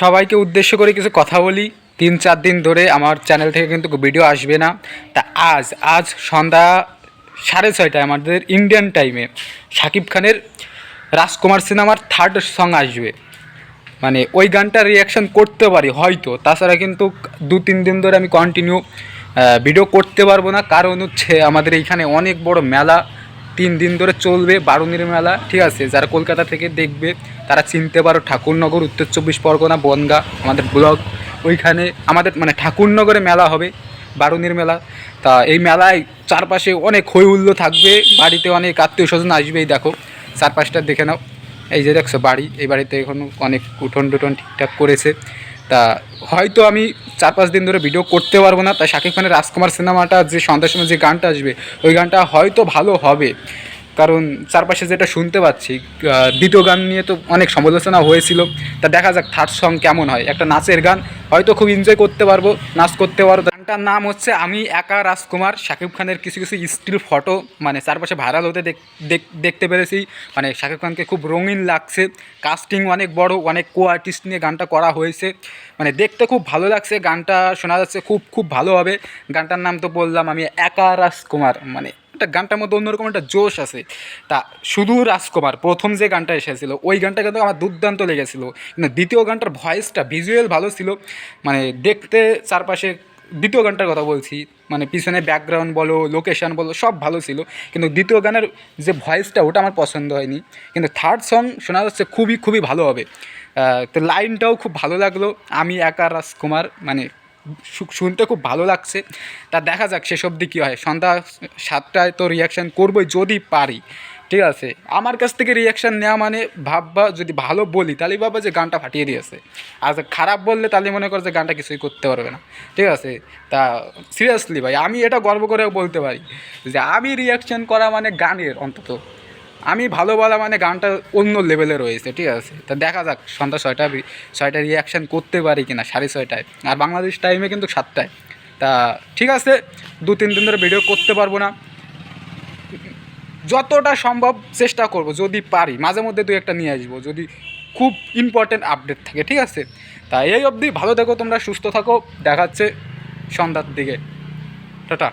সবাইকে উদ্দেশ্য করে কিছু কথা বলি। তিন, চার দিন ধরে আমার চ্যানেল থেকে কিন্তু ভিডিও আসবে না। তা আজ আজ সন্ধ্যা সাড়ে ছয়টায় আমাদের ইন্ডিয়ান টাইমে শাকিব খানের রাজকুমার সিনেমার থার্ড সং আসবে। মানে ওই গানটা রিয়াকশন করতে পারি, হয়তো। তাছাড়া কিন্তু দু, তিন দিন ধরে আমি কন্টিনিউ ভিডিও করতে পারব না। কারণ হচ্ছে আমাদের এইখানে অনেক বড় মেলা। তিন দিন ধরে চলবে বারুনির মেলা, ঠিক আছে? যারা কলকাতা থেকে দেখবে, তারা চিনতে পারো ঠাকুরনগর, উত্তর চব্বিশ পরগনা, বনগা, আমাদের ব্লক। ওইখানে আমাদের মানে ঠাকুরনগরে মেলা হবে বারুনির মেলা। তা এই মেলায় চারপাশে অনেক হই থাকবে, বাড়িতে অনেক আত্মীয় স্বজন আসবেই, দেখো। চারপাশটা দেখে নাও। এই যে দেখছ, বাড়ি, এই বাড়িতে এখন অনেক উঠোন টুঠোন ঠিকঠাক করেছে। তা হয়তো আমি চার পাঁচ দিন ধরে ভিডিও করতে পারব না। তাই শাকিব খানের রাজকুমার সিনেমাটা, যে সন্ধ্যার সময় যে গানটা আসবে, ওই গানটা হয়তো ভালো হবে। কারণ চারপাশে যেটা শুনতে পাচ্ছি দ্বিতীয় গান নিয়ে তো অনেক সমালোচনা হয়েছিল। তা দেখা যাক থার্ড সং কেমন হয়। একটা নাচের গান, হয়তো খুব এনজয় করতে পারব, নাচ করতে পারব। গানটার নাম হচ্ছে আমি একা রাজকুমার, শাকিব খানের কিছু কিছু স্টিল ফটো মানে চারপাশে ভাইরাল হতে দেখ- দেখ- দেখতে পেরেছি। মানে শাকিব খানকে খুব রঙিন লাগছে কাস্টিং অনেক বড়, অনেক কো আর্টিস্ট নিয়ে গানটা করা হয়েছে। মানে দেখতে খুব ভালো লাগছে, গানটা শোনা যাচ্ছে খুব খুব ভালো হবে। গানটার নাম তো বললাম আমি একা রাজকুমার মানে একটা গানটার মধ্যে অন্যরকম একটা জোশ আছে। তা শুধু রাজকুমার প্রথম যে গানটা এসেছিল, ওই গানটা কিন্তু আমার দুর্দান্ত লেগেছিল। কিন্তু দ্বিতীয় গানটার ভয়েসটা ভিজুয়াল ভালো ছিল। মানে দেখতে চারপাশে দ্বিতীয় গানটার কথা বলছি মানে পিছনে ব্যাকগ্রাউন্ড বলো লোকেশান বলো, সব ভালো ছিল। কিন্তু দ্বিতীয় গানের যে ভয়েসটা, ওটা আমার পছন্দ হয়নি। কিন্তু থার্ড সং শোনা যাচ্ছে খুবই খুবই ভালো হবে। তো লাইনটাও খুব ভালো লাগল। আমি একা রাজকুমার মানে শুনতে খুব ভালো লাগছে। তা দেখা যাক শেষ অবধি কী হয়। সন্ধ্যা সাতটায় তো রিয়াকশান করবোই যদি পারি। ঠিক আছে? আমার কাছ থেকে রিয়াকশান নেওয়া মানে ভাববা, যদি ভালো বলি, তাহলে ভাববা যে গানটা ফাটিয়ে দিয়েছে। আর খারাপ বললে তাহলে মনে কর যে গানটা কিছুই করতে পারবে না। ঠিক আছে? তা সিরিয়াসলি ভাই, আমি এটা গর্ব করে বলতে পারি যে আমি রিয়াকশান করা মানে গানের অন্তত। আমি ভালো বলা মানে গানটা অন্য লেভেলে রয়েছে, ঠিক আছে? তা দেখা যাক, সন্ধ্যা ছয়টা ছয়টা রিয়াকশান করতে পারি কিনা, সাড়ে ছয়টায়। আর বাংলাদেশ টাইমে কিন্তু সাতটায়। তা ঠিক আছে দু তিন দিন ধরে ভিডিও করতে পারব না। যতটা সম্ভব চেষ্টা করব, যদি পারি। মাঝে মধ্যে দুই একটা নিয়ে আসব, যদি খুব ইম্পর্টেন্ট আপডেট থাকে, ঠিক আছে? তা এই অবধি, ভালো থেকো তোমরা, সুস্থ থাকো। দেখাচ্ছে সন্ধ্যার দিকে। টাটা।